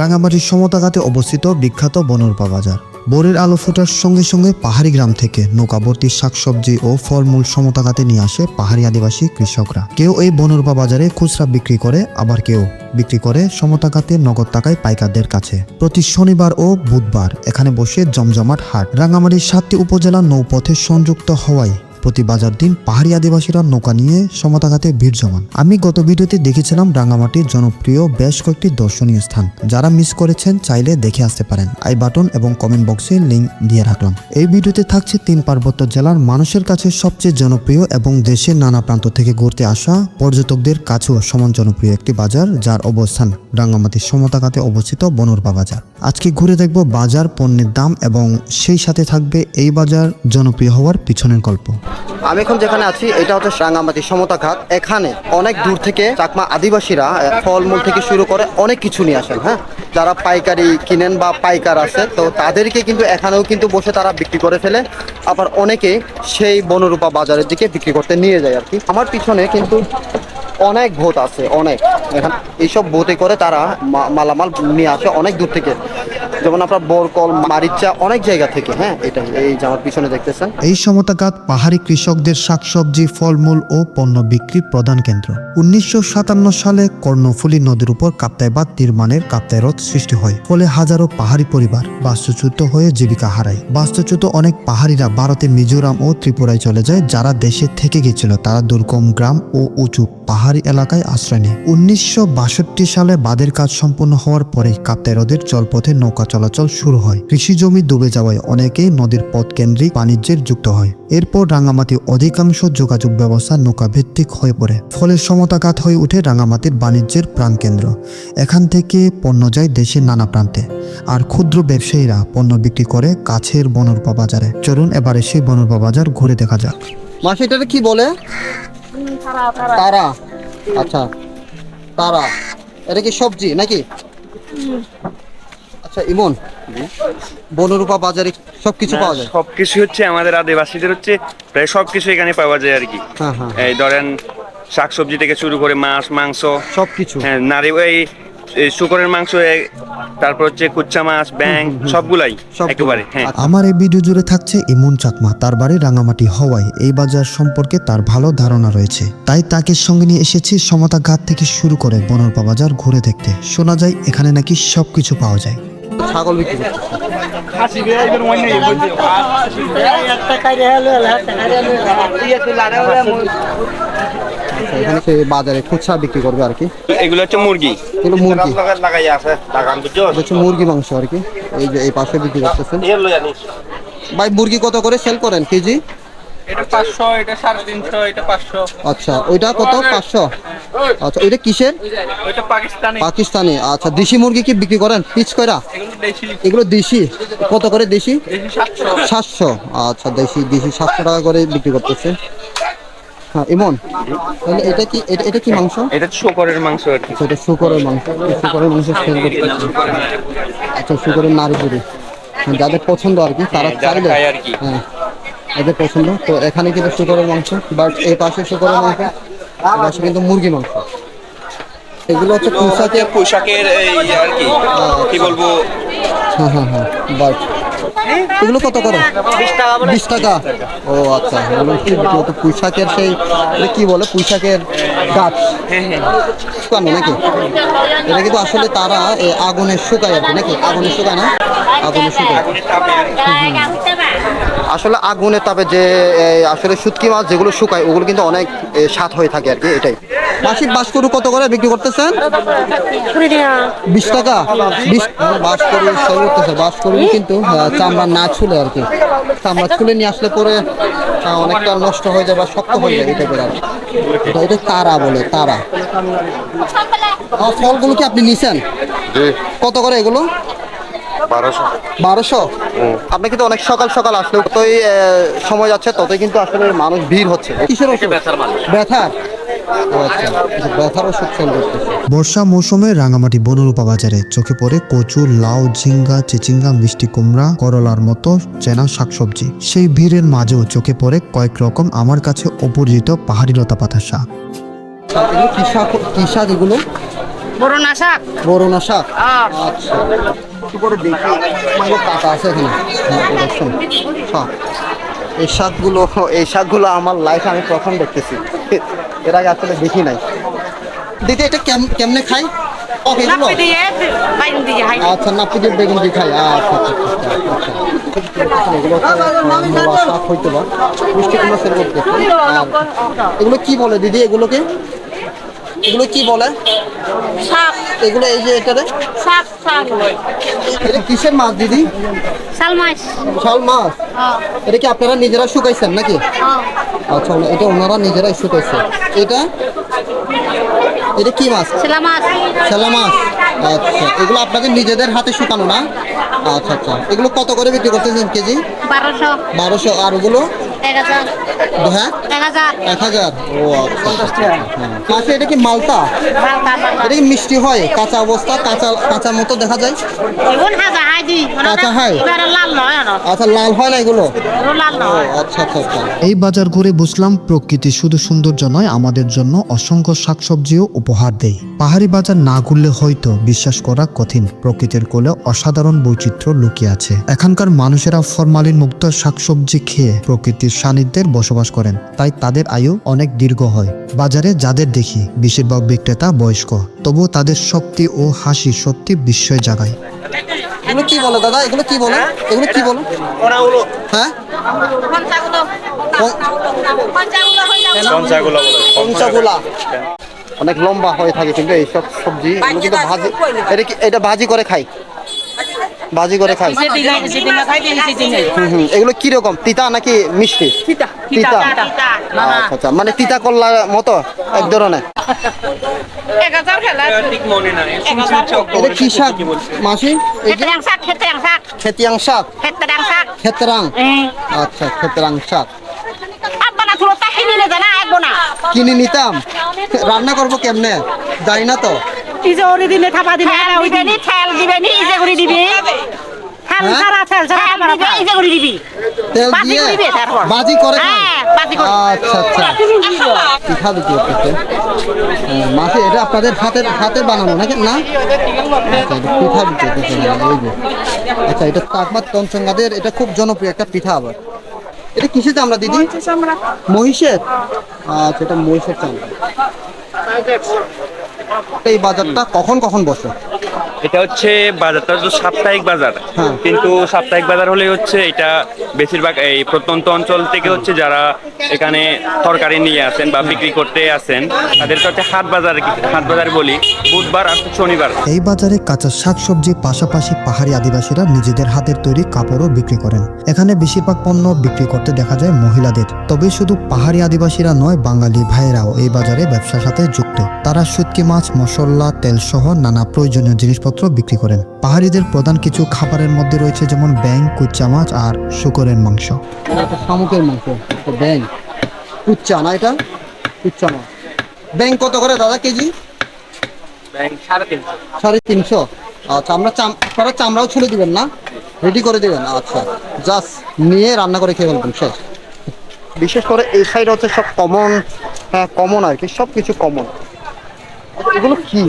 রাঙামাটির সমতাঘাতে অবস্থিত বিখ্যাত বনরূপা বাজার। ভোরের আলো ফোটার সঙ্গে সঙ্গে পাহাড়ি গ্রাম থেকে নৌকাভর্তি শাকসবজি ও ফলমূল সমতাঘাতে নিয়ে আসে পাহাড়ি আদিবাসী কৃষকরা। কেউ এই বনরূপা বাজারে খুচরা বিক্রি করে, আবার কেউ বিক্রি করে সমতাঘাতে নগদ টাকায় পাইকারদের কাছে। প্রতি শনিবার ও বুধবার এখানে বসে জমজমাট হাট। রাঙামাটির সাতটি উপজেলা নৌপথে সংযুক্ত হওয়ায় প্রতি বাজার দিন পাহাড়ি আদিবাসীরা নৌকা নিয়ে সমতাঘাতে ভিড় জমান। আমি গত ভিডিওতে দেখেছিলাম রাঙামাটির জনপ্রিয় বেশ কয়েকটি দর্শনীয় স্থান। যারা মিস করেছেন, চাইলে দেখে আসতে পারেন। আই বাটন এবং কমেন্ট বক্সে লিঙ্ক দিয়ে রাখলাম। এই ভিডিওতে থাকছে তিন পার্বত্য জেলার মানুষের কাছে সবচেয়ে জনপ্রিয় এবং দেশের নানা প্রান্ত থেকে ঘুরতে আসা পর্যটকদের কাছেও সমান জনপ্রিয় একটি বাজার, যার অবস্থান রাঙ্গামাটির সমতাঘাতে অবস্থিত বনরবা বাজার। আজকে ঘুরে দেখব বাজার, পণ্যের দাম এবং সেই সাথে থাকবে এই বাজার জনপ্রিয় হওয়ার পিছনের গল্প। আমি এখন যেখানে আছি, এটা হচ্ছে রাঙ্গামাটি সমতা ঘাট। এখানে অনেক দূর থেকে চাকমা আদিবাসীরা ফলমূল থেকে শুরু করে অনেক কিছু নিয়ে আসেন হ্যাঁ? যারা পাইকারি কিনেন বা পাইকার আছে, তো তাদেরকে কিন্তু এখানেও কিন্তু বসে তারা বিক্রি করে ফেলে। আবার অনেকে সেই বনরূপা বাজারের দিকে বিক্রি করতে নিয়ে যায় আর কি। আমার পিছনে কিন্তু অনেক ভোট আছে, অনেক। এখানে এইসব ভোটে করে তারা মালামাল নিয়ে আসে অনেক দূর থেকে। যেমন আপনার বরকল, মারিচা, অনেক জায়গা থেকে হ্যাঁ এটাই এই যে আমার পিছনে দেখতেছেন। এই সমতাঘাত পাহাড়ি কৃষকদের শাকসবজি, ফলমূল ও পণ্য বিক্রির প্রধান কেন্দ্র। উনিশশো সাতান্ন সালে কর্ণফুলী নদীর উপর কাপ্তাই বাঁধ নির্মাণের হ্রদ সৃষ্টি হয়। ফলে হাজারো পাহাড়ি পরিবার বাস্তুচ্যুত হয়ে জীবিকা হারায়। বাস্তুচ্যুত অনেক পাহাড়িরা ভারতে মিজোরাম ও ত্রিপুরায় চলে যায়, যারা দেশে থেকে গেছিল তারা দুর্গম গ্রাম ও উঁচু পাহাড়ি এলাকায় আশ্রয় নেয়। উনিশশো বাষট্টি সালে বাঁধের কাজ সম্পূর্ণ হওয়ার পরে কাপ্তাই হ্রদের জলপথে নৌকা চলাচল শুরু হয়। কৃষি জমি ডুবে যাওয়ায় অনেকেই নদীর পথ কেন্দ্রিক বাণিজ্যের যুক্ত হয়। এরপর রাঙামাটি অধিকাংশ যোগাযোগ ব্যবস্থা নৌকা ভিত্তিক হয়ে পড়ে। ফলে সমতাঘাত হয়ে উঠে রাঙামাটির বাণিজ্যের প্রাণকেন্দ্র। এখান থেকে পণ্য যায় দেশের নানা প্রান্তে। আর ক্ষুদ্র ব্যবসায়ীরা পণ্য বিক্রি করে কাছের বনরূপা বাজারে। চলুন এবারে সেই বনরূপা বাজার ঘুরে দেখা যাক। কি বলে? তারা। আচ্ছা। তারা। এটা কি সবজি নাকি? আচ্ছা ইমন বনরূপা বাজারে সবকিছু পাওয়া যায়? সবকিছু হচ্ছে আমাদের আদিবাসীদের হচ্ছে প্রায় সবকিছু এখানে পাওয়া যায় আর কি। হ্যাঁ হ্যাঁ। এই ধরেন শাকসবজি থেকে শুরু করে মাছ মাংস সবকিছু। হ্যাঁ নারী এই শুকরের মাংস তারপর হচ্ছে কুচ্চা মাছ ব্যাং সবগুলাই সবগুলো। একেবারে হ্যাঁ। আচ্ছা। আমার এই ভিডিও জুড়ে থাকছে ইমন চাকমা তার বাড়ি রাঙামাটি হওয়ায় এই বাজার সম্পর্কে তার ভালো ধারণা রয়েছে। তাই তাকে সঙ্গে নিয়ে এসেছি সমতা ঘাট থেকে শুরু করে বনরপা বাজার ঘুরে দেখতে। শোনা যায় এখানে নাকি সবকিছু পাওয়া যায়। ছাগল বিক্রি করতে এখানে সে বাজারে খুচরা বিক্রি করবে আর কি। এগুলো হচ্ছে মুরগি। এগুলো মুরগি। হচ্ছে মুরগি মাংস আর কি। এই যে এই পাশে বিক্রি করতেছেন। ভাই মুরগি কত করে সেল করেন কেজি? এটা এটা এটা পাঁচশো। আচ্ছা ওইটা কত? পাঁচশো? আচ্ছা ওইটা কিসের? ওইটা পাকিস্তানি। পাকিস্তানি। আচ্ছা দেশি মুরগি কি বিক্রি করেন? পিচ কয়রা? এগুলো দেশি। কত করে দেশি? দেশি সাতশো। আচ্ছা দেশি দেশি সাতশো টাকা করে বিক্রি করতেছে। হ্যাঁ ইমন তাহলে এটা কি এটা এটা কি মাংস? এটা শুকরের মাংস আর কি। আচ্ছা এটা শুকরের মাংস। শুকরের মাংস সেল করতেছে আচ্ছা শুকরের পুরি যাদের পছন্দ আর কি তারা হ্যাঁ, চাইলে। হ্যাঁ। এদের পছন্দ। তো এখানে কিন্তু শুকরের মাংস বাট এই পাশে শুকরের মাংস পাশে কিন্তু মুরগি মাংস। এগুলো হচ্ছে পোশাকের পোশাকের এই আর কি কি বলব? হ্যাঁ হ্যাঁ হ্যাঁ বাট এগুলো কত করে? বিশ টাকা ও আচ্ছা এগুলো কি তো পুঁইশাকের সেই কি বলে? পুঁইশাকের গাছ। শুকানো নাকি? এটা কিন্তু আসলে তারা এ, আগুনে শুকায় আর কি নাকি? আগুনে শুকায় না? আগুনে শুকায়। আসলে আগুনে তাপে যে আসলে শুটকি মাছ যেগুলো শুকায় ওগুলো কিন্তু অনেক স্বাদ হয়ে থাকে আর কি এটাই। মাসিক বাসকরু কত করে বিক্রি করতেছেন? বিশ টাকা? বিশ বাসকরু সেল করতেছে বাসকরু কিন্তু চামড়া না ছুলে আর কি। চামড়া ছুলে নিয়ে আসলে পরে অনেকটা নষ্ট হয়ে যায় বা শক্ত হয়ে যায় এটা করে আর এটা তারা বলে তারা। আর ফলগুলো কি আপনি নিছেন? কত করে এগুলো? বারোশো। আপনি কিন্তু অনেক সকাল সকাল আসলে আহ, সময় যাচ্ছে ততই কিন্তু আসলে মানুষ ভিড় হচ্ছে। কিসের ব্যথার আচ্ছা করতেছে। বর্ষা মৌসুমে রাঙামাটি বনরূপা বাজারে চোখে পড়ে কচু লাউ ঝিঙ্গা চিচিঙ্গা মিষ্টি কুমড়া করলার মতো চেনা শাকসবজি। সেই ভিড়ের মাঝেও চোখে পড়ে কয়েক রকম আমার কাছে অপরিচিত পাহাড়ি লতা পাতার শাক। এগুলো? কি শাক? কি শাক এগুলো? শাক। আচ্ছা। কি করে দেখি। মাঙ্গো কাটা আছে এখানে হ্যাঁ, এই দেখুন। শাক এই শাকগুলো এই শাকগুলো আমার লাইফে আমি প্রথম দেখতেছি। এর আগে আসলে দেখি নাই। দিদি এটা কেম- কেমনে খাই? আচ্ছা নাপি দিয়ে বেগুন দিয়ে খাই। আচ্ছা এগুলো কি বলে দিদি এগুলোকে? এগুলো কি বলে? শাক এগুলো এই যে এটারে? শাক শাক এটা কিসের মাছ দিদি? সালমাস শাল মাছ এটা কি আপনারা নিজেরা শুকাইছেন নাকি? আচ্ছা এটা ওনারা নিজেরাই শুকাইছে। এটা? এটা কি মাছ? ছেলা মাছ। ছেলা মাছ। আচ্ছা এগুলো আপনাদের নিজেদের হাতে শুকানো না? আচ্ছা আচ্ছা। এগুলো কত করে বিক্রি করতেছেন কেজি? বারোশো। বারোশো। আর ওগুলো? হ্যাঁ? এক হাজার। ও আচ্ছা। হ্যাঁ। এটা কি মালটা? এটা কি মিষ্টি হয়? কাঁচা অবস্থা কাঁচা কাঁচা মতো দেখা যায়? কাঁচা আচ্ছা লাল হয় না এগুলো? আচ্ছা আচ্ছা আচ্ছা। এই বাজার ঘুরে বুঝলাম প্রকৃতি শুধু সৌন্দর্য নয় আমাদের জন্য অসংখ্য শাকসবজিও উপহার দেয়। পাহাড়ি বাজার না ঘুরলে হয়তো বিশ্বাস করা কঠিন। প্রকৃতির কোলে অসাধারণ বৈচিত্র্য লুকিয়ে আছে। এখানকার মানুষেরা ফরমালিন মুক্ত শাকসবজি খেয়ে প্রকৃতির সান্নিধ্যে বসবাস করেন তাই তাদের আয়ু অনেক দীর্ঘ হয়। বাজারে যাদের দেখি বেশিরভাগ বিক্রেতা বয়স্ক তবুও তাদের শক্তি ও হাসি সত্যি বিস্ময় জাগায়। এগুলো কি বলে দাদা? এগুলো কি বলে? এগুলো কি বলে? হ্যাঁ? হয়ে অনেক লম্বা হয়ে থাকে কিন্তু এইসব সবজি এগুলো কিন্তু ভাজি এটা কি এটা ভাজি করে খাই? ভাজি করে খাই। হুম হুম এগুলো কি রকম? তিতা নাকি মিষ্টি? তিতা আচ্ছা আচ্ছা। মানে তিতা করলার মতো এক ধরনের। মনে এটা কি শাক মাসি? খেতিয়াং শাক? খেতরাং আচ্ছা খেতরাং শাক। কিনে নিতাম। রান্না করব কেমনে? জানি না তো। ইজে ওরি দিলে থাপা দিলে ওই দিবি ঠেল দিবে নি ইজে করে দিবি। ঠেল হ্যাঁ? সারা ঠেল সারা দিবে ইজে করে দিবি। তেল বাজি দিয়ে তারপর। বাজি করে খায়? হ্যাঁ, বাজি করে। আচ্ছা আচ্ছা। পিঠা দিতে হচ্ছে মাসে এটা আপনাদের হাতের হাতে বানানো নাকি? না? আচ্ছা, এটা পিঠা দিতে হচ্ছে এই যে। আচ্ছা এটা তাকমাত তঞ্চঙ্গাদের এটা খুব জনপ্রিয় একটা পিঠা আবার। এটা কিসের চামড়া দিদি? মহিষের? আচ্ছা এটা মহিষের চামড়া। এই বাজারটা কখন কখন বসে? এটা হচ্ছে বাজারটা তো সাপ্তাহিক বাজার। হ্যাঁ। কিন্তু সাপ্তাহিক বাজার হলে হচ্ছে এটা বেশিরভাগ এই প্রত্যন্ত অঞ্চল থেকে হচ্ছে যারা এখানে তরকারি নিয়ে আসেন বা বিক্রি করতে আসেন তাদেরকে হচ্ছে হাট বাজার হাট বাজার বলি। বুধবার আর শনিবার। এই বাজারে কাঁচা শাকসবজির পাশাপাশি পাহাড়ি আদিবাসীরা নিজেদের হাতের তৈরি কাপড়ও বিক্রি করেন। এখানে বেশিরভাগ পণ্য বিক্রি করতে দেখা যায় মহিলাদের। তবে শুধু পাহাড়ি আদিবাসীরা নয় বাঙালি ভাইয়েরাও এই বাজারে ব্যবসার সাথে যুক্ত। তারা শুটকি মাছ মশলা তেল সহ নানা প্রয়োজনীয় জিনিসপত্র বিক্রি করেন। পাহাড়িদের প্রধান কিছু খাবারের মধ্যে রয়েছে যেমন ব্যাং কুচ্চা মাছ আর শুকরের মাংস। শামুকের মাংস ব্যাং কুচ্চা না এটা? কুচ্চা মাছ। ব্যাং কত করে দাদা কেজি? সাড়ে তিনশো। সাড়ে তিনশো? আচ্ছা আমরা চাম আপনারা চামড়াও ছুলে দিবেন না? রেডি করে দিবেন? আচ্ছা জাস্ট নিয়ে রান্না করে খেয়ে ফেলবেন শেষ। বিশেষ করে এই সাইড হচ্ছে সব কমন হ্যাঁ কমন আর কি সব কিছু কমন এগুলো কি?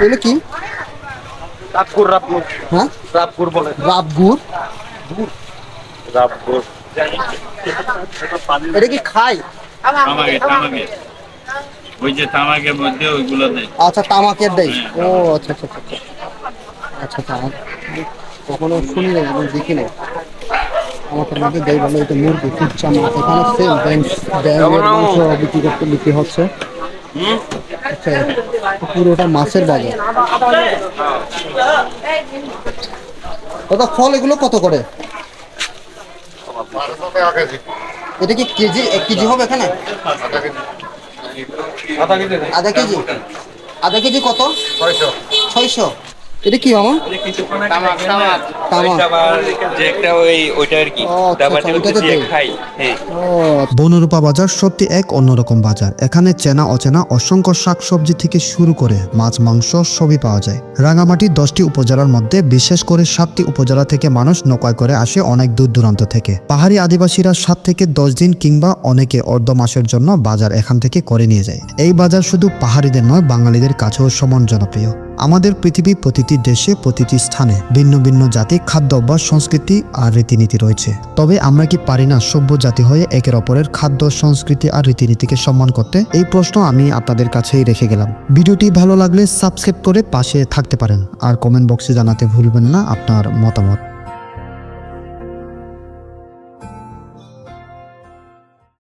এগুলো কি? রাতপুর রাতপুর। হ্যাঁ? রাতপুর বলে। রাব গুড় এটা কি খাই? তামাকে তামাকে। ওই যে তামাকের মধ্যে ওইগুলো দেয়। আচ্ছা তামাকের দেয়। ও আচ্ছা আচ্ছা আচ্ছা আচ্ছা। আচ্ছা আমি কখনো শুনি নাই এবং দেখি নাই। আমাদের মধ্যে দেয় বলে এটা মুরগি কুচ্চা মাছ। এখানে সেম ব্যাংক ব্যাংকের মাংস বিক্রি করতে বিক্রি হচ্ছে। আচ্ছা পুরোটা মাছের বাজার। দাদা ফল এগুলো কত করে? এটা কি কেজি? এক কেজি হবে এখানে? আধা কেজি। আধা কেজি? কত? ছয়শো। এটা কি মামা? আচ্ছা, আচ্ছা, বনরূপা বাজার সত্যি এক অন্যরকম বাজার। এখানে চেনা অচেনা অসংখ্য শাকসবজি থেকে শুরু করে মাছ মাংস সবই পাওয়া যায়। রাঙামাটির দশটি উপজেলার মধ্যে বিশেষ করে সাতটি উপজেলা থেকে মানুষ নৌকায় করে আসে অনেক দূর দূরান্ত থেকে। পাহাড়ি আদিবাসীরা সাত থেকে দশ দিন কিংবা অনেকে অর্ধ মাসের জন্য বাজার এখান থেকে করে নিয়ে যায়। এই বাজার শুধু পাহাড়িদের নয় বাঙালিদের কাছেও সমান জনপ্রিয়। আমাদের পৃথিবী প্রতিটি দেশে প্রতিটি স্থানে ভিন্ন ভিন্ন জাতি, খাদ্য অভ্যাস, সংস্কৃতি আর রীতিনীতি রয়েছে। তবে আমরা কি পারি না সভ্য জাতি হয়ে একের অপরের খাদ্য, সংস্কৃতি আর রীতিনীতিকে সম্মান করতে? এই প্রশ্ন আমি আপনাদের কাছেই রেখে গেলাম। ভিডিওটি ভালো লাগলে সাবস্ক্রাইব করে পাশে থাকতে পারেন। আর কমেন্ট বক্সে জানাতে ভুলবেন না আপনার মতামত।